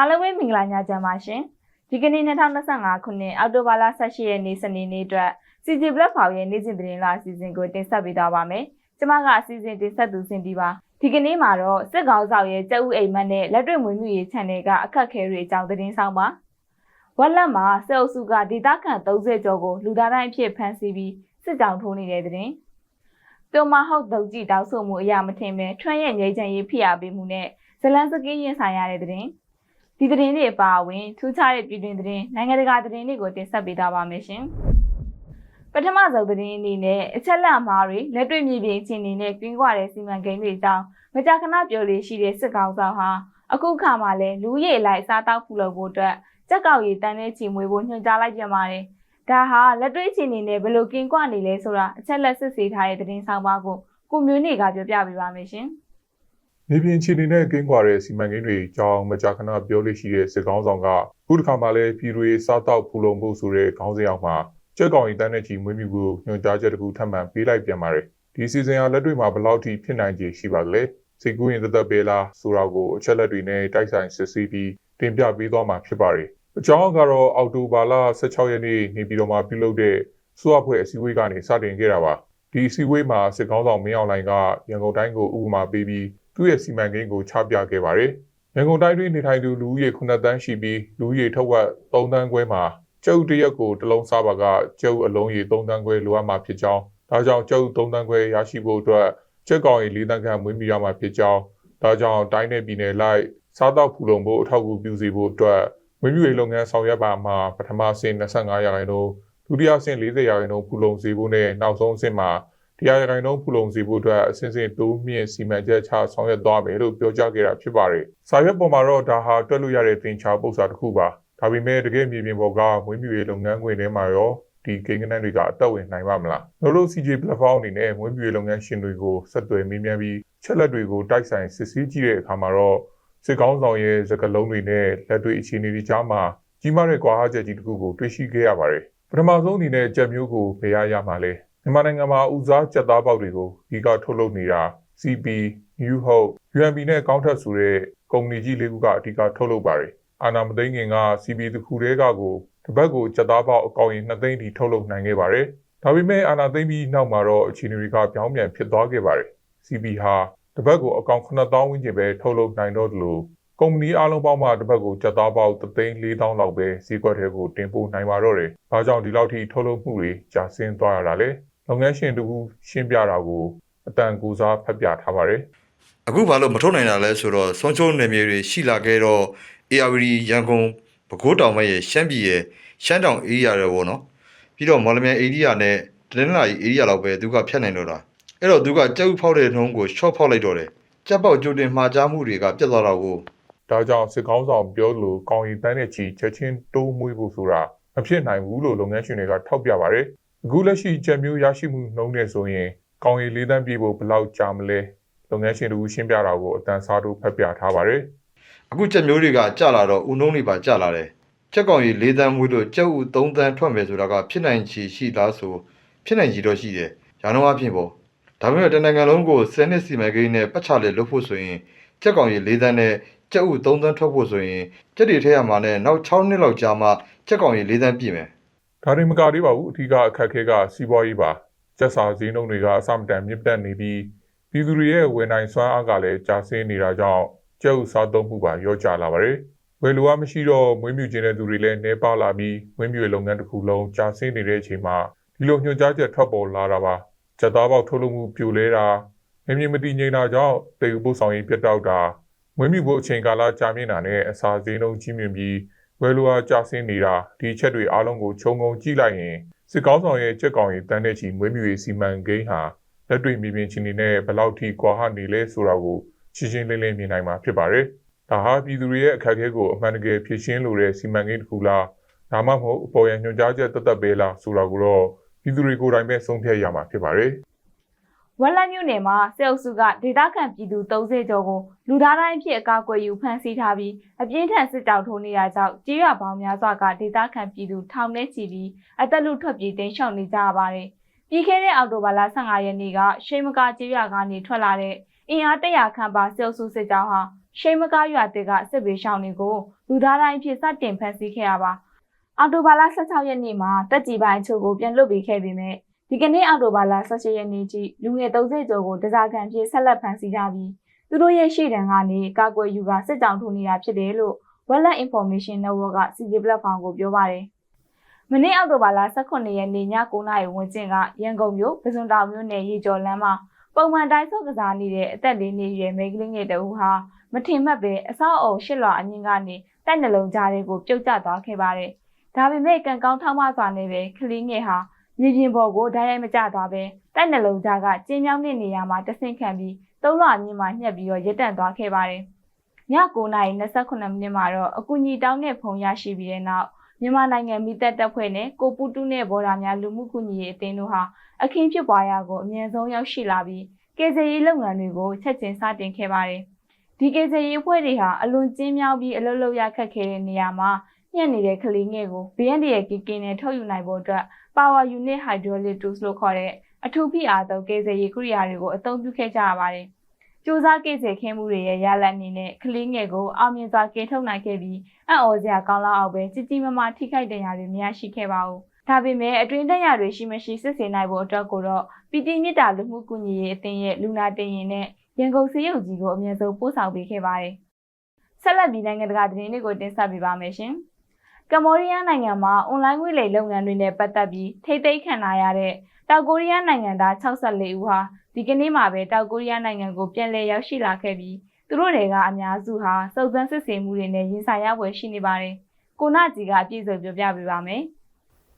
အားလုံးပဲမင်္ဂလာညချမ်းပါရှင်ဒီကနေ့2025ခုနှစ်အောက်တိုဘာလ18ရက်နေ့စနေနေ့အတွက် CG Black Power ရဲ့နေ့စဉ်သတင်းလာအစီအစဉ်ကိုတင်ဆက်ပေးသွားပါမယ်ကျွန်မကအစီအစဉ်တင်ဆက်သူစင်တီပါဒီကနေ့မှာတော့စစ်ကောင်ဆောင်ရဲ့ကြက်ဥအိမ်မက်နဲ့လက်တွေ့မွေးမြူရေး channel ကအခက်အခဲတွေအကြောင်းသတင်းဆောင်ပါဝက်လက်မှာစစ်အုပ်စုကဒေသခံ30ကျော်ကိုလူသားတိုင်းအဖြစ်ဖမ်းဆီးပြီးစစ်ကြောင်ထိုးနေတဲ့သတင်းပြုံမဟုတ်တုတ်ကြည့်တောက်ဆိုမှုအရာမထင်ပဲထွန်းရဲ့ငြိမ်းချမ်းရေးဖိအားပေးမှုနဲ့ဇလန်စကင်းရင်ဆိုင်ရတဲ့သတင်း ဒီသတင်းတွေအပါအဝင်ထူးခြားတဲ့ပြည်တွင်သတင်းနိုင်ငံတကာသတင်းတွေကိုတင်ဆက်ပေးသွားပါမယ်ရှင်ပထမဆုံးသတင်းအနေနဲ့အချက်လက်အမှားတွေလက်တွေ့မြေပြင်အခြေအနေနဲ့ကင်းကွာတဲ့စီမံကိန်းတွေအကြောင်းမကြာခဏပြောလို့ရှိတဲ့စစ်ကောင်ဆောင်ဟာအခုခါမှလည်းလူရည်လိုက်စားတောက်ဖူလို့ဖို့အတွက်ကြက်ကောက်ရည်တန်းတဲ့ချီမွေဖို့ညွှန်ကြားလိုက်ပြန်ပါတယ်ဒါဟာလက်တွေ့အခြေအနေနဲ့ဘယ်လိုကင်းကွာနေလဲဆိုတာအချက်လက်စစ်ဆေးထားတဲ့သတင်းဆောင်ပါကိုကိုမျိုးနေကပြောပြပေးပါမယ်ရှင် မြေပြင်ခြေအနေနဲ့ကင်းကွာတဲ့စီမံကိန်းတွေအကြောင်းမကြာခဏပြောလို့ရှိတဲ့စစ်ကောင်းဆောင်ကခုတစ်ခါမှလည်းပြည်တွေစားတောက်ဖူလုံဖို့ဆိုတဲ့ခေါင်းစဉ်အောက်မှာကြက်ကောင်ရီတန်းတဲ့ကြီးမွေးမြူကိုညွှန်ကြားချက်တစ်ခုထပ်မံပေးလိုက်ပြန်ပါတယ်ဒီစီစဉ်အားလက်တွေ့မှာဘယ်လောက်ထိဖြစ်နိုင်ခြေရှိပါသလဲစိတ်ကူးရင်သက်သက်ပဲလားဆိုတာကိုအချက်လက်တွေနဲ့တိုက်ဆိုင်စစ်ဆေးပြီးတင်ပြပေးသွားမှာဖြစ်ပါတယ်အကြောင်းကတော့အောက်တိုဘာလ16ရက်နေ့နေပြည်တော်မှာပြုလုပ်တဲ့စွာဖွဲ့အစည်းအဝေးကနေစတင်ခဲ့တာပါဒီအစည်းအဝေးမှာစစ်ကောင်းဆောင်မင်းအောင်လှိုင်ကရန်ကုန်တိုင်းကိုဥပမာပေးပြီး သူ့ရဲ့စီမံကိန်းကိုချပြခဲ့ပါတယ်။ရန်ကုန်တိုင်းတွင်နေထိုင်သူလူဦးရေ9တန်းရှိပြီးလူဦးရေထက်ဝက်3တန်းခွဲမှာကျုပ်တရက်ကိုတစ်လုံးစားပါကကျုပ်အလုံးရေ3တန်းခွဲလိုအပ်မှာဖြစ်ကြောင်းဒါကြောင့်ကျုပ်3တန်းခွဲရရှိဖို့အတွက်ကျက်ကောင်ရေ4တန်းခန့်မွေးမြူရမှာဖြစ်ကြောင်းဒါကြောင့်တိုင်းနယ်ပြည်နယ်လိုက်စားတော့ဖူလုံဖို့အထောက်အကူပြုစေဖို့အတွက်မွေးမြူရေးလုပ်ငန်းဆောင်ရွက်ပါမှာပထမဆင့်25ရာခိုင်နှုန်းဒုတိယဆင့်40ရာခိုင်နှုန်းဖူလုံစေဖို့နဲ့နောက်ဆုံးအဆင့်မှာ တရားရဂိုင်နှုန်းဖူလုံစီဖို့အတွက်အစဉ်စဉ်တိုးမြင့်စီမံချက်ချဆောင်ရွက်သွားမယ်လို့ပြောကြားခဲ့တာဖြစ်ပါတယ်။စာရွက်ပေါ်မှာတော့ဒါဟာတွက်လို့ရတဲ့သင်္ချာပုံစံတစ်ခုပါ။ဒါပေမဲ့တကယ်မြေပြင်ပေါ်ကမွေးမြူရေးလုပ်ငန်းခွင်ထဲမှာရောဒီကိန်းဂဏန်းတွေကအတက်ဝင်နိုင်ပါမလား။လို့လို့ CJ platform အနေနဲ့မွေးမြူရေးလုပ်ငန်းရှင်တွေကိုဆက်သွယ်မေးမြန်းပြီးချက်လက်တွေကိုတိုက်ဆိုင်စစ်ဆေးကြည့်တဲ့အခါမှာတော့စစ်ကောင်းဆောင်ရဲ့စကလုံးတွေနဲ့လက်တွေ့အခြေအနေတွေကြားမှာကြီးမားတဲ့ကွာဟချက်ကြီးတစ်ခုကိုတွေ့ရှိခဲ့ရပါတယ်။ပထမဆုံးအနေနဲ့ကြက်မျိုးကိုဘယ်ရရမှာလဲ။ မြန်မာနိုင်ငံမှာဦးစားကြက်သားပေါက်တွေကိုဒီကထုတ်လုပ်နေတာ CP, New Hope, UMB နဲ့ကောင်းထက်ဆိုတဲ့ကုမ္ပဏီကြီးလေးခုကအဓိကထုတ်လုပ်ပါတယ်။အာနာမသိငင်က CP တစ်ခုတည်းကကိုတစ်ပတ်ကိုကြက်သားပေါက်အကောင်ရင်2သိန်းထိထုတ်လုပ်နိုင်ခဲ့ပါတယ်။ဒါပေမဲ့အာနာသိမ့်ပြီးနောက်မှာတော့အခြေအနေတွေကပြောင်းပြန်ဖြစ်သွားခဲ့ပါတယ်။ CP ဟာတစ်ပတ်ကိုအကောင်9000ဝန်းကျင်ပဲထုတ်လုပ်နိုင်တော့တယ်လို့ကုမ္ပဏီအားလုံးပေါင်းမှတစ်ပတ်ကိုကြက်သားပေါက်3,400လောက်ပဲဈေးကွက်ထဲကိုတင်ပို့နိုင်ပါတော့တယ်။ဒါကြောင့်ဒီလောက်ထိထုတ်လုပ်မှုတွေကျဆင်းသွားရတာလေ။ လုပ်ငန်းရှင်တူရှင်းပြတာကိုအတန်ကူစားဖတ်ပြထားပါတယ်။အခုဘာလို့မထုတ်နိုင်တာလဲဆိုတော့ဆုံးချုံနယ်မြေတွေရှိလာခဲ့တော့ ARD ရန်ကုန်ပဲခူးတောင်မဲ့ရဲ့ရှမ်းပြည်ရဲ့ရှမ်းတောင်အေးရတွေပေါ့နော်ပြီးတော့မော်လမြိုင်အေရီးယာနဲ့တနင်္လာရီအေရီးယာလောက်ပဲသူကဖြတ်နိုင်တော့တာအဲ့တော့သူကကြက်ဥဖောက်တဲ့နှုံးကို short ဖောက်လိုက်တော့တယ်ကြက်ပေါက်ကြိုတင်မှားကြားမှုတွေကပြတ်သွားတော့ကိုဒါကြောင့်စစ်ကောင်းဆောင်ပြောလို့ကောင်းရီတန်းတဲ့ချီချက်ချင်းတိုးမွေးဖို့ဆိုတာမဖြစ်နိုင်ဘူးလို့လုပ်ငန်းရှင်တွေကထောက်ပြပါတယ်။ အခုလက်ရှိချက်မျိုးရရှိမှုနှုန်းနဲ့ဆိုရင်ကောင်းရီလေးတန်းပြေဖို့ဘယ်လောက်ကြာမလဲလုပ်ငန်းရှင်တို့ရှင်းပြတာကိုအတန်စားတို့ဖတ်ပြထားပါတယ်အခုကြက်မျိုးတွေကကြလာတော့ဦးနှုံးတွေပါကြလာတယ်ချက်ကောင်ကြီး၄တန်းမွေးလို့ကြက်ဥ၃တန်းထွက်မယ်ဆိုတာကဖြစ်နိုင်ချေရှိသားဆိုဖြစ်နိုင်ချေတော့ရှိတယ်ရာနှုန်းအဖြစ်ပေါ့ဒါပေမဲ့တနင်္ဂနွေလုံးကိုစနစ်စီမံကိန်းနဲ့ပတ်ချလေလုပ်ဖို့ဆိုရင်ချက်ကောင်ကြီး၄တန်းနဲ့ကြက်ဥ၃တန်းထွက်ဖို့ဆိုရင်ကြက်တွေထဲရမှာနဲ့နောက်6နှစ်လောက်ကြာမှချက်ကောင်ကြီး၄တန်းပြည့်မယ်။ ဒါတွေမကသေးပါဘူးအထူးကအခက်အခဲကစီးပွားရေးပါ။ကျက်စာဈေးနှုန်းတွေကအဆမတန်မြင့်တက်နေပြီးပြည်သူတွေရဲ့ဝန်နိုင်စွမ်းအားကလည်းကျဆင်းနေတာကြောင့်ကျုပ်စားသုံးမှုပါရော့ကျလာပါတယ်။ဝယ်လိုအားမရှိတော့မွေးမြူခြင်းတဲ့သူတွေလည်းနှဲပါလာပြီးမွေးမြူရေးလုပ်ငန်းတစ်ခုလုံးကျဆင်းနေတဲ့အချိန်မှာဒီလိုညွှန်ကြားချက်ထွက်ပေါ်လာတာပါ။ချက်သားပေါက်ထုတ်လုပ်မှုပြိုလဲတာငမြင့်မတိငိမ့်တာကြောင့်တေကူပို့ဆောင်ရေးပြတ်တောက်တာမွေးမြူဖို့အချိန်ကာလကြာမြင့်တာနဲ့အစာဈေးနှုန်းကြီးမြင့်ပြီး ဝယ်လိုအားကျဆင်းနေတာဒီအချက်တွေအားလုံးကိုခြုံငုံကြည့်လိုက်ရင်စစ်ကောင်းဆောင်ရဲ့ကြက်ကောင်ရဲ့တန်းတဲ့ချီမွေးမြူရေးစီမံကိန်းဟာလက်တွေ့မြေပြင်ချင်းနေနဲ့ဘယ်လောက်ထိကွာဟနေလဲဆိုတာကိုရှင်းရှင်းလင်းလင်းမြင်နိုင်မှာဖြစ်ပါတယ်။ဒါဟာပြည်သူတွေရဲ့အခက်အခဲကိုအမှန်တကယ်ဖြေရှင်းလိုတဲ့စီမံကိန်းတစ်ခုလားဒါမှမဟုတ်အပေါ်ရန်ညွှန်ကြားချက်တသက်ပဲလားဆိုတာကိုတော့ပြည်သူတွေကိုယ်တိုင်ပဲဆုံးဖြတ်ရမှာဖြစ်ပါတယ်။ ဝက်လက်မြို့နယ်မှာစစ်အုပ်စုကဒေသခံပြည်သူ30ကျော်ကိုလူသားတိုင်းအဖြစ်အကာအကွယ်ယူဖမ်းဆီးထားပြီးအပြင်းထန်စစ်ကြောက်ထိုးနေတာကြောင့်ကြေးရွာပေါင်းများစွာကဒေသခံပြည်သူထောင်ထဲချီပြီးအသက်လူထွက်ပြေးတိမ်းရှောင်နေကြရပါတယ်။ပြီးခဲ့တဲ့အောက်တိုဘာလ15ရက်နေ့ကရှိမကာကြေးရွာကနေထွက်လာတဲ့အင်အား100ခန့်ပါစစ်အုပ်စုစစ်ကြောင်းဟာရှိမကားရွာတစ်ကစစ်ဘေးရှောင်တွေကိုလူသားတိုင်းအဖြစ်စတင်ဖမ်းဆီးခဲ့ရပါအော်တိုဘာလ16ရက်နေ့မှာတက်ကြီးပိုင်းချို့ကိုပြန်လွတ်ပေးခဲ့ပေမဲ့ ဒီကနေ့အော်တိုဘာလ18ရက်နေ့ထိလူငယ်30ကျော်ကိုတစားခံဖြစ်ဆက်လက်ဖမ်းဆီးကြပြီးသူတို့ရဲ့ရှေ့တန်းကနေကာကွယ်ယူကစစ်ကြောင်ထုတ်နေတာဖြစ်တယ်လို့ Wallet Information Network က CG Platform ကိုပြောပါတယ်။မနေ့အောက်တိုဘာလ18ရက်နေ့ည9:00နာရီဝန်းကျင်ကရန်ကုန်မြို့ပဇွန်တောင်မြို့နယ်ရေကျော်လမ်းမှာပုံမှန်တိုင်းဆော့ကစားနေတဲ့အသက်လေးနှစ်ရွယ်မိန်းကလေးငယ်တဦးဟာမထင်မှတ်ပဲအဆောက်အုံရှစ်လွှာအမြင့်ကနေတိုက်နှလုံးကြားတွေကိုပြုတ်ကျသွားခဲ့ပါတယ်။ဒါပေမဲ့ကံကောင်းထောက်မစွာနဲ့ပဲကလေးငယ်ဟာ မြေပြင်ပေါ်ကိုဓာတ်ရိုက်မကျသွားပဲတိုက်နှလုံးကြားကကျင်းမြောင်းတဲ့နေရာမှာတဆင့်ခံပြီးသုံးလွှာအမြင့်မှာညှက်ပြီးတော့ရပ်တန့်သွားခဲ့ပါတယ်။ည9:28မိနစ်မှာတော့အကူအညီတောင်းတဲ့ဖုန်းရရှိပြီးတဲ့နောက်မြန်မာနိုင်ငံမိသက်တပ်ဖွဲ့နဲ့ကိုပူတူးနဲ့ဘော်ဒါများလူမှုကူညီရေးအသင်းတို့ဟာအခင်းဖြစ်ပွားရာကိုအမြန်ဆုံးရောက်ရှိလာပြီးကေဇေရေးလုပ်ငန်းတွေကိုချက်ချင်းစတင်ခဲ့ပါတယ်။ဒီကေဇေရေးအဖွဲ့တွေဟာအလွန်ကျင်းမြောင်းပြီးအလုပ်လုပ်ရခက်ခဲတဲ့နေရာမှာညှက်နေတဲ့ကလေးငယ်ကို BND ရဲ့ကီကင်းနဲ့ထုတ်ယူနိုင်ဖို့အတွက် Power Unit Hydraulic Tools လို့ခေါ်တဲ့အထူးဖိအားသုံးကေဇေရေးကိရိယာတွေကိုအသုံးပြုခဲ့ကြရပါတယ်။စူးစမ်းကိစေခင်းမှုတွေရဲ့ရလဒ်အနေနဲ့ကလေးငယ်ကိုအောင်မြင်စွာကယ်ထုတ်နိုင်ခဲ့ပြီးအံ့ဩစရာကောင်းလောက်အောင်ပဲကြီးကြီးမားမားထိခိုက်တဲ့ရာတွေမရရှိခဲ့ပါဘူး။ဒါပေမဲ့အတွင်းတက်ရာတွေရှိမရှိစစ်ဆေးနိုင်ဖို့အတွက်ကိုတော့ပီတီမြစ်တာလူမှုကူညီရေးအသင်းရဲ့လူနာတင်ရင်နဲ့ရန်ကုန်စေယုံကြီးကိုအမြဲဆုံးပို့ဆောင်ပေးခဲ့ပါတယ်။ဆက်လက်ပြီးနိုင်ငံတကာသတင်းတွေကိုတင်ဆက်ပေးပါမယ်ရှင်။ ကမ္ဘောဒီးယားနိုင်ငံမှာအွန်လိုင်းငွေလိမ်လုပ်ငန်းတွေနဲ့ပတ်သက်ပြီးထိသိမ်းခံထားရတဲ့တောင်ကိုရီးယားနိုင်ငံသား64ဦးဟာဒီကနေ့မှာပဲတောက်ကိုရီးယားနိုင်ငံကိုပြန်လည်ရောက်ရှိလာခဲ့ပြီးသူတို့တွေကအများစုဟာစုံစမ်းစစ်ဆေးမှုတွေနဲ့ရင်ဆိုင်ရပွဲရှိနေပါတယ်။ကိုနာကြီးကအပြည့်စုံပြောပြပေးပါမယ်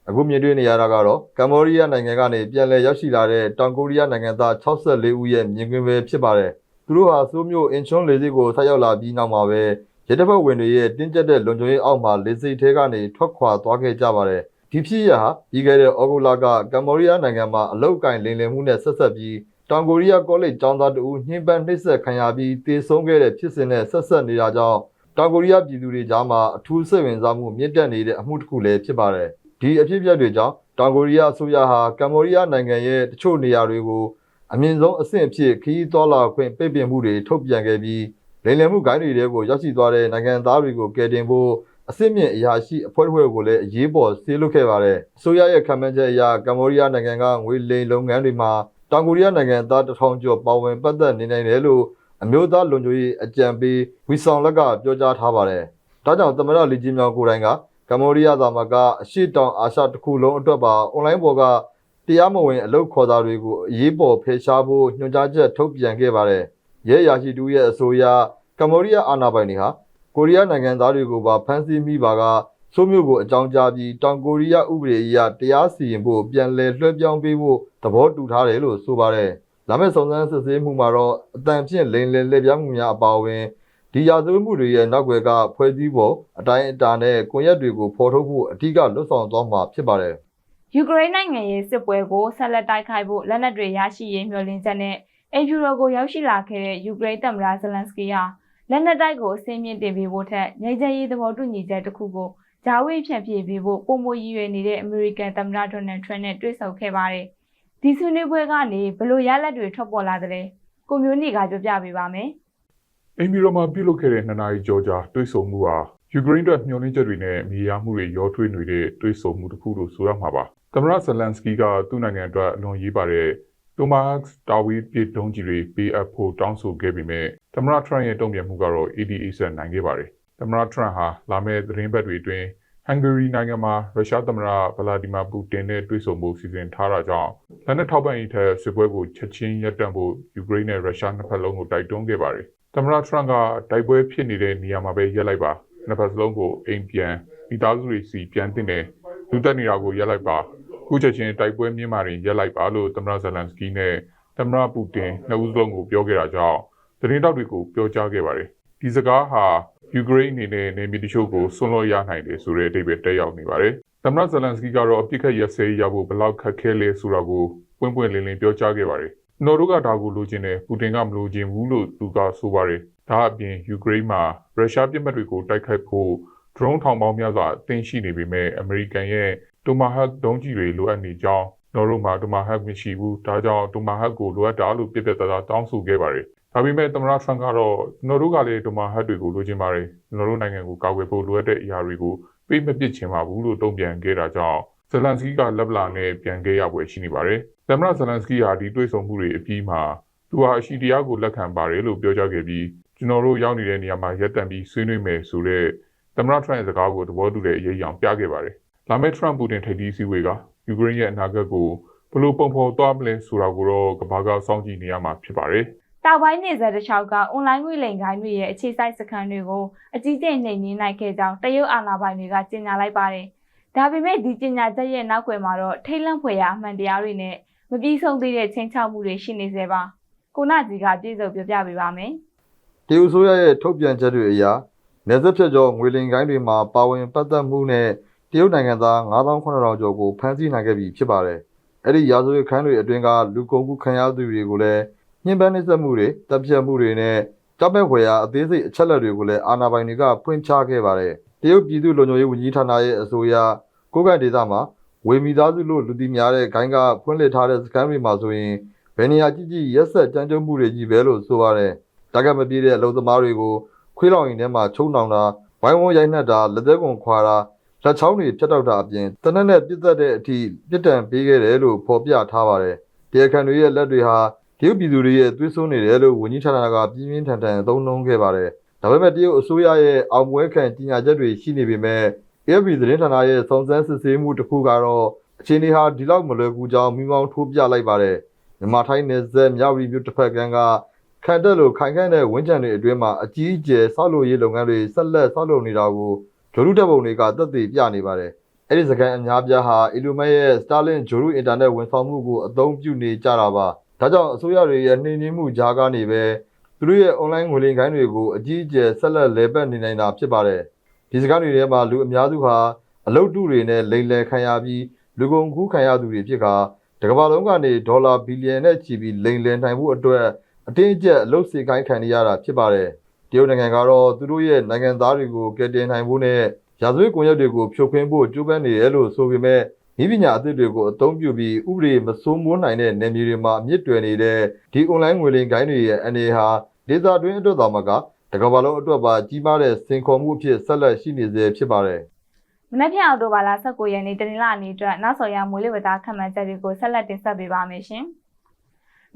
အခုမြင်တွေ့နေရတာကတော့ကမ္ဘောဒီးယားနိုင်ငံကနေပြန်လည်ရောက်ရှိလာတဲ့တောင်ကိုရီးယားနိုင်ငံသား64ဦးရဲ့မြင်ကွင်းပဲဖြစ်ပါတယ်။သူတို့ဟာစိုးမျိုးအင်ချွန်းလေဆိပ်ကိုဆက်ရောက်လာပြီးနောက်မှာပဲ ရဲတပ်ဖွဲ့ဝင်တွေရဲ့တင်းကျပ်တဲ့လုံခြုံရေးအောက်မှာလေဆိပ်ထဲကနေထွက်ခွာသွားခဲ့ကြပါတယ်။ဒီဖြစ်ရဟာပြီးခဲ့တဲ့ဩဂုတ်လကကမ္ဘောဒီးယားနိုင်ငံမှာအလုတ်ကင်လင်လင်မှုနဲ့ဆက်ဆက်ပြီးတောင်ကိုရီးယားကောလိပ်ကျောင်းသားတဦးညှဉ်းပန်းနှိပ်စက်ခံရပြီးတေဆုံးခဲ့တဲ့ဖြစ်စဉ်နဲ့ဆက်ဆက်နေတာကြောင့်တောင်ကိုရီးယားပြည်သူတွေကြားမှာအထူးစိတ်ဝင်စားမှုမြင့်တက်နေတဲ့အမှုတစ်ခုလည်းဖြစ်ပါတယ်။ဒီအဖြစ်အပျက်တွေကြောင့်တောင်ကိုရီးယားအစိုးရဟာကမ္ဘောဒီးယားနိုင်ငံရဲ့တချို့နေရာတွေကိုအမြင့်ဆုံးအဆင့်အဖြစ်ခရီးသွားလာခွင့်ပိတ်ပင်မှုတွေထုတ်ပြန်ခဲ့ပြီး လိမ်လည်မှုဂိုင်းတွေတဲကိုရောက်ရှိသွားတဲ့နိုင်ငံသားတွေကိုကယ်တင်ဖို့အစစ်မြင့်အရာရှိအဖွဲ့တစ်ဖွဲ့ကိုလည်းအရေးပေါ်ဆေးလွတ်ခဲ့ပါတယ်။အစိုးရရဲ့ခံမှန်းချက်အရကမ္ဘောဒီးယားနိုင်ငံကငွေလိမ်လုပ်ငန်းတွေမှာတောင်ကိုရီးယားနိုင်ငံသားတစ်ထောင်ကျော်ပါဝင်ပတ်သက်နေနိုင်တယ်လို့အမျိုးသားလုံခြုံရေးအကြံပေးဝီဆောင်လက်ကပြောကြားထားပါတယ်။ဒါကြောင့်သမ္မတလီဂျီမြောင်ကိုယ်တိုင်ကကမ္ဘောဒီးယားသာမကအရှိတောင်အာရှတစ်ခုလုံးအတွက်ပါအွန်လိုင်းပေါ်ကတရားမဝင်အလုပ်ခေါ်တာတွေကိုအရေးပေါ်ဖယ်ရှားဖို့ညွှန်ကြားချက်ထုတ်ပြန်ခဲ့ပါတယ်။ ရဲရာရှိတူရဲ့အဆိုအရကမ္ဘောဒီးယားအာဏာပိုင်တွေဟာကိုရီးယားနိုင်ငံသားတွေကိုပါဖမ်းဆီးမိပါကဆိုးမျိုးကိုအကြောင်းကြားပြီးတောင်ကိုရီးယားဥပဒေအရတရားစီရင်ဖို့ပြန်လည်လွှဲပြောင်းပေးဖို့သဘောတူထားတယ်လို့ဆိုပါတယ်။လာမယ့်စုံစမ်းစစ်ဆေးမှုမှာတော့အတန်ဖြင့်လိန်လည်လက်ပြမှုများအပါအဝင်ဒီရာဇဝတ်မှုတွေရဲ့နောက်ွယ်ကဖွဲ့စည်းပုံအတိုင်းအတာနဲ့ကွန်ရက်တွေကိုဖော်ထုတ်ဖို့အထူးကလွတ်ဆောင်သွားမှာဖြစ်ပါတယ်။ယူကရိန်းနိုင်ငံရဲ့စစ်ပွဲကိုဆက်လက်တိုက်ခိုက်ဖို့လက်နက်တွေရရှိရေးမျှော်လင့်ချက်နဲ့ အင်ဂျူရိုကိုရောက်ရှိလာခဲ့တဲ့ယူကရိန်းသမ္မတဇလန်စကီဟာလက်နက်တိုက်ကိုအစင်းမြင့်တင်ပေးဖို့ထက်ငြိမ်းချမ်းရေးသဘောတူညီချက်တစ်ခုကိုဂျာဝေးဖြန့်ဖြေပေးဖို့ပုံမရည်ရွယ်နေတဲ့အမေရိကန်သမ္မတဒေါ်နယ်ထရန့်နဲ့တွေ့ဆုံခဲ့ပါတယ်။ဒီဆွေးနွေးပွဲကနေဘလို့ရလဒ်တွေထွက်ပေါ်လာတဲ့ကိုမျိုးနေကပြောပြပေးပါမယ်။အိမ်ပြည်တော်မှာပြုလုပ်ခဲ့တဲ့နှစ်နာရီကျော်ကြာတွေ့ဆုံမှုဟာယူကရိန်းအတွက်မျှော်လင့်ချက်တွေနဲ့မြေယာမှုတွေရောထွေးနေတဲ့တွေ့ဆုံမှုတစ်ခုလို့ဆိုရမှာပါ။သမ္မတဇလန်စကီကသူ့နိုင်ငံအတွက်အလွန်ရေးပါတဲ့ တိုမာက်စ်တာဝီပြည်တုံးကြီးတွေပေးအပ်ဖို့တောင်းဆိုခဲ့ပေမဲ့သမ္မတထရန့်ရဲ့တုံ့ပြန်မှုကတော့ ADA ဆက်နိုင်ခဲ့ပါတယ်။သမ္မတထရန့်ဟာလာမယ့်သတင်းပတ်တွေအတွင်းဟန်ဂေရီနိုင်ငံမှာရုရှားသမ္မတဗလာဒီမာပူတင်နဲ့တွေ့ဆုံဖို့စီစဉ်ထားတာကြောင့်လက်နက်ထောက်ပံ့ရေးထက်စစ်ပွဲကိုချက်ချင်းရပ်တန့်ဖို့ယူကရိန်းနဲ့ရုရှားနှစ်ဖက်လုံးကိုတိုက်တွန်းခဲ့ပါတယ်။သမ္မတထရန့်ကတိုက်ပွဲဖြစ်နေတဲ့နေရာမှာပဲရပ်လိုက်ပါနှစ်ဖက်စလုံးကိုအိမ်ပြန်မိသားစုတွေစီပြန်တင်တယ်လူတက်နေတာကိုရပ်လိုက်ပါ ခုချက်ချင်းတိုက်ပွဲမြင့်မာတွေရပ်လိုက်ပါလို့သမ္မတဇလန်စကီနဲ့သမ္မတပူတင်နှစ်ဦးစလုံးကိုပြောခဲ့တာကြောင့်သတင်းတောက်တွေကိုပြောကြားခဲ့ပါတယ်ဒီစကားဟာယူကရိန်းအနေနဲ့နေမီတချို့ကိုဆွန့်လွတ်ရနိုင်တယ်ဆိုတဲ့အဓိပ္ပာယ်တက်ရောက်နေပါတယ်သမ္မတဇလန်စကီကတော့အပြစ်ခတ်ရစဲရဖို့ဘယ်လောက်ခက်ခဲလဲဆိုတာကိုပွင့်ပွင့်လင်းလင်းပြောကြားခဲ့ပါတယ်နော်တို့ကဒါကိုလိုချင်တယ်ပူတင်ကမလိုချင်ဘူးလို့သူကဆိုပါတယ်ဒါအပြင်ယူကရိန်းမှာရုရှားပြည်မှတ်တွေကိုတိုက်ခိုက်ဖို့ drone ထောင်ပေါင်းများစွာအသင့်ရှိနေပေမဲ့အမေရိကန်ရဲ့ တိုမာဟတ်ဒုံးကျည်တွေလိုအပ်နေကြောင်းနော်တို့မှာတိုမာဟတ်မရှိဘူးဒါကြောင့်တိုမာဟတ်ကိုလိုအပ်တာလို့ပြပြသားသားတောင်းဆိုခဲ့ပါတယ်ဒါပေမဲ့သမ္မတထရန့်ကတော့ကျွန်တော်တို့ကလည်းဒိုမာဟတ်တွေကိုလိုချင်ပါတယ်ကျွန်တော်တို့နိုင်ငံကိုကာကွယ်ဖို့လိုအပ်တဲ့အရာတွေကိုပေးမပစ်ချင်ပါဘူးလို့တုံ့ပြန်ခဲ့တာကြောင့်ဇလန်စကီကလက်ဗလာနဲ့ပြန်ခဲ့ရပွဲရှိနေပါတယ်သမ္မတဇလန်စကီဟာဒီတွေ့ဆုံမှုတွေအပြီးမှာသူဟာအရှိတရားကိုလက်ခံပါတယ်လို့ပြောကြားခဲ့ပြီးကျွန်တော်တို့ရောက်နေတဲ့နေရာမှာရက်တံပြီးဆွေးနွေးမယ်ဆိုတဲ့သမ္မတထရန့်ရဲ့စကားကိုသဘောတူတဲ့အရေးအယောင်ပြခဲ့ပါတယ် လာမယ့်ထရန့်ပူတင်ထိပ်သီးစည်းဝေးကယူကရိန်းရဲ့အနာဂတ်ကိုဘယ်လိုပုံဖော်သွားမလဲဆိုတာကိုတော့ကမ္ဘာကစောင့်ကြည့်နေရမှာဖြစ်ပါတယ်တောက်ပိုင်းနေဆက်တစ်လျှောက်ကအွန်လိုင်းငွေလိမ်ကိုင်းတွေရဲ့အခြေစိုက်စခန်းတွေကိုအကြီးကျယ်နှိမ်နင်းနိုင်ခဲ့ကြောင်းတရုတ်အာဏာပိုင်တွေကကြေညာလိုက်ပါတယ်။ဒါပေမဲ့ဒီကြေညာချက်ရဲ့နောက်ွယ်မှာတော့ထိတ်လန့်ဖွယ်ရာအမှန်တရားတွေနဲ့မပြီးဆုံးသေးတဲ့ချင်းချောက်မှုတွေရှိနေသေးပါ။ကိုနာကြီးကပြည့်စုံပြောပြပေးပါမယ်။တရုတ်ဆိုရရဲ့ထုတ်ပြန်ချက်တွေအရနေဆက်ဖြတ်ကျော်ငွေလင်ကိုင်းတွေမှာပါဝင်ပတ်သက်မှုနဲ့ တရုတ်နိုင်ငံသား9800ကျော်ကိုဖမ်းဆီးနိုင်ခဲ့ပြီဖြစ်ပါတယ်။အဲ့ဒီရာဇဝတ်ခန်းတွေအတွင်းကလူကုန်ကူခံရသူတွေကိုလည်းညှဉ်းပန်းနှိပ်စက်မှုတွေတပ်ဖြတ်မှုတွေနဲ့ကြောက်မဲ့ဖွယ်ရာအသေးစိတ်အချက်လက်တွေကိုလည်းအာဏာပိုင်တွေကဖွင့်ချခဲ့ပါတယ်။တရုတ်ပြည်သူ့လုံခြုံရေးဝန်ကြီးဌာနရဲ့အဆိုအရကိုကန့်ဒေသမှာဝေမီသားစုလို့လူသိများတဲ့ဂိုင်းကဖွင့်လှစ်ထားတဲ့စခန်းတွေမှာဆိုရင်ဘယ်နေရာကြည့်ကြည့်ရက်ဆက်ကြမ်းကြုတ်မှုတွေကြီးပဲလို့ဆိုပါတယ်။တက်ကမပြေးတဲ့အလုံသမားတွေကိုခွေးလောင်ရင်ထဲမှာချုံနှောင်တာဝိုင်းဝန်းရိုက်နှက်တာလက်သက်ကွန်ခွာတာ လက်ချောင်းတွေဖြတ်တောက်တာအပြင်တနက်နဲ့ပြစ်သက်တဲ့အထိပြစ်ဒဏ်ပေးခဲ့တယ်လို့ဖော်ပြထားပါတယ်။တရားခံတွေရဲ့လက်တွေဟာတရုတ်ပြည်သူတွေရဲ့သွေးစွန်းနေတယ်လို့ဝန်ကြီးဌာနကပြင်းပြင်းထန်ထန်သုံးနှုန်းခဲ့ပါတယ်။ဒါပေမဲ့တရုတ်အစိုးရရဲ့အောင်ပွဲခံကြီးညာချက်တွေရှိနေပေမဲ့ AFP သတင်းဌာနရဲ့စုံစမ်းစစ်ဆေးမှုတစ်ခုကတော့အခြေအနေဟာဒီလောက်မလွယ်ကူကြောင်းမိမောင်းထိုးပြလိုက်ပါတယ်။မြန်မာထိုင်းနယ်စပ်မြဝတီမြို့တစ်ဖက်ကမ်းကခံတက်လို့ခိုင်ခန့်တဲ့ဝင်းချံတွေအတွင်းမှာအကြီးအကျယ်ဆောက်လုပ်ရေးလုပ်ငန်းတွေဆက်လက်ဆောက်လုပ်နေတာကို ဂျိုရုတပ်ပုံတွေကသက်သေပြနေပါတယ်။အဲ့ဒီစကန်အများပြားဟာအီလိုမက်ရဲ့ Starlink ဂျိုရုအင်တာနက်ဝန်ဆောင်မှုကိုအသုံးပြုနေကြတာပါ။ဒါကြောင့်အစိုးရတွေရဲ့နှိမ်နင်းမှုကြားကနေပဲသူတို့ရဲ့ online ငွေလိမ်ကိုင်းတွေကိုအကြီးအကျယ်ဆက်လက်လဲပတ်နေနိုင်တာဖြစ်ပါတယ်။ဒီစကန်တွေထဲမှာလူအများစုဟာအလုတ်တုတွေနဲ့လိမ်လည်ခံရပြီးလူကုန်ကူးခံရသူတွေဖြစ်ကာတကမ္ဘာလုံးကနေဒေါ်လာဘီလီယံနဲ့ချီပြီးလိမ်လည်နိုင်မှုအတွက်အတင်းအကျပ်အလုပ်စေခိုင်းခံနေရတာဖြစ်ပါတယ်။ တရုတ်နိုင်ငံကတော့သူတို့ရဲ့နိုင်ငံသားတွေကိုကယ်တင်နိုင်ဖို့နဲ့ရာဇဝတ်ကွန်ရက်တွေကိုဖြိုခွင်းဖို့ကြိုးပမ်းနေတယ်လို့ဆိုပေမဲ့ဤပညာအသစ်တွေကိုအသုံးပြုပြီးဥပဒေမစိုးမိုးနိုင်တဲ့နယ်မြေတွေမှာအမြင့်တွယ်နေတဲ့ဒီ online ငွေလိမ်ကိုင်းတွေရဲ့အနေဟာဒေတာတွင်းအတွက်တော်မှာကတကမ္ဘာလုံးအတွက်ပါကြီးမားတဲ့စင်ခေါ်မှုအဖြစ်ဆက်လက်ရှိနေစေဖြစ်ပါတယ်။မနက်ဖြန်အောက်တိုဘာလ19ရက်နေ့တနင်္လာနေ့အတွက်နောက်ဆောင်ရမွေးလေးဝသခန့်မှန်းချက်တွေကိုဆက်လက်တင်ဆက်ပေးပါမယ်ရှင်။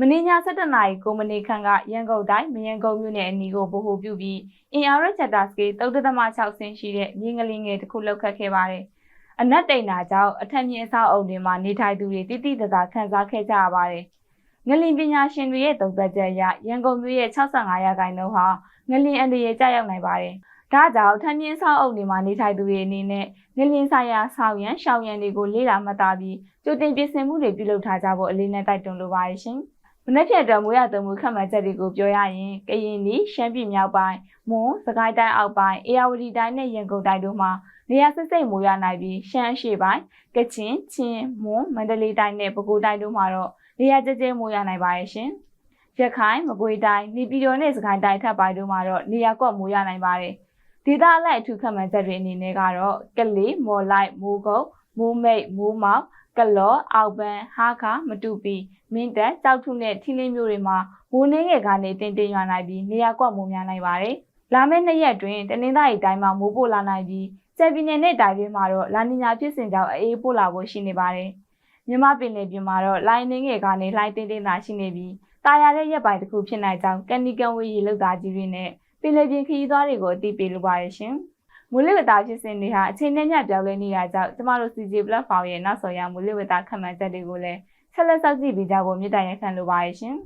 မင်းည7နာရီကိုမနေခန့်ကရန်ကုန်တိုင်းမယန်ကုန်မြို့နယ်အနီးကိုဗဟိုပြုပြီးအင်အားရချက်တာစကေ3.6ဆင်းရှိတဲ့မြင်းကလေးငယ်တစ်ခုလောက်ခတ်ခဲ့ပါတယ်။အနက်တိန်နာကြောင့်အထက်မြင့်အဆောက်အုံတွေမှာနေထိုင်သူတွေတိတိတသာခန်းစားခဲ့ကြရပါတယ်။ငလင်ပညာရှင်တွေရဲ့သုံးသပ်ချက်အရရန်ကုန်မြို့ရဲ့65ရာခိုင်နှုန်းဟာငလင်အန္တရာယ်ကျရောက်နိုင်ပါတယ်။ဒါကြောင့်ထမ်းမြင့်ဆောက်အုပ်တွေမှာနေထိုင်သူတွေအနေနဲ့ငလင်းဆိုင်ရာဆောက်ရန်ရှောင်ရန်တွေကိုလေ့လာမှတ်သားပြီးကြိုတင်ပြင်ဆင်မှုတွေပြုလုပ်ထားကြဖို့အလေးနဲ့တိုက်တွန်းလိုပါတယ်ရှင်။ မနေ့ဖြတ်တော်မူရသွမှုခန့်မှန်းချက်တွေကိုပြောရရင်ကရင်နီရှမ်းပြည်မြောက်ပိုင်းမွန်စကိုင်းတိုင်းအောက်ပိုင်းအေရဝတီတိုင်းနဲ့ရန်ကုန်တိုင်းတို့မှာနေရာစစ်စိတ်မူရနိုင်ပြီးရှမ်းအရှေ့ပိုင်းကချင်ချင်းမွန်မန္တလေးတိုင်းနဲ့ပဲခူးတိုင်းတို့မှာတော့နေရာကျကျမူရနိုင်ပါရဲ့ရှင်။ရခိုင်မကွေးတိုင်းနေပြည်တော်နဲ့စကိုင်းတိုင်းထပ်ပိုင်းတို့မှာတော့နေရာကွက်မူရနိုင်ပါတယ်။ဒေသအလိုက်အထူးခန့်မှန်းချက်တွေအနေနဲ့ကတော့ကလေးမော်လိုက်မိုးကုတ်မိုးမိတ်မိုးမောက် ကလော်အောက်ပန်းဟာခါမတူပီမင်းတပ်ကြောက်ထုနဲ့ထီလင်းမျိုးတွေမှာမိုးနှင်းငယ်ကနေတင်တင်ရွာနိုင်ပြီးနေရာကွက်မိုးများနိုင်ပါတယ်။လာမယ့်နှစ်ရက်တွင်တနင်္သာရီတိုင်းမှာမိုးပို့လာနိုင်ပြီးကျယ်ပြည်နယ်နဲ့တိုင်းတွေမှာတော့လာနီညာဖြစ်စဉ်ကြောင့်အေးပို့လာဖို့ရှိနေပါတယ်။မြမပင်လယ်ပြင်မှာတော့လိုင်းနှင်းငယ်ကနေလှိုင်းတင်းတင်းသာရှိနေပြီးတာယာတဲ့ရက်ပိုင်းတစ်ခုဖြစ်နိုင်ကြောင်းကန်နီကန်ဝေးရေလောက်သားကြီးတွေနဲ့ပင်လယ်ပြင်ခရီးသွားတွေကိုအသိပေးလိုပါတယ်ရှင်။ မူလဝတ္တဖြစ်စဉ်တွေဟာအချိန်နဲ့ညပြောင်းလဲနေတာကြောင့်ကျမတို့ CJ platform ရဲ့နောက်ဆော်ရမူလဝတ္တခန့်မှန်းချက်တွေကိုလည်းဆက်လက်စောင့်ကြည့်ပေးကြဖို့မြစ်တာရက်ခံလိုပါတယ်ရှင်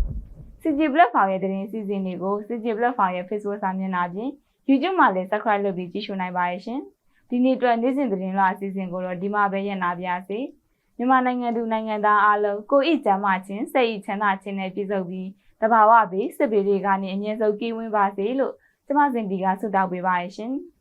။ CJ platform ရဲ့သတင်းအစီအစဉ်တွေကို CJ platform ရဲ့ Facebook စာမျက်နှာပြင် YouTube မှာလည်း Subscribe လုပ်ပြီးကြည့်ရှုနိုင်ပါတယ်ရှင်။ဒီနေ့အတွက်နေ့စဉ်သတင်းလွှာအစီအစဉ်ကိုတော့ဒီမှာပဲရနာပြစေ။မြန်မာနိုင်ငံသူနိုင်ငံသားအားလုံးကိုယ့်ဤကျမ်းမာခြင်းစိတ်ဤချမ်းသာခြင်းနဲ့ပြည့်စုံပြီးတဘာဝဘေးစစ်ဘေးတွေကနေအမြဲဆုံးကင်းဝေးပါစေလို့ကျမစင်တီကဆုတောင်းပေးပါရရှင်။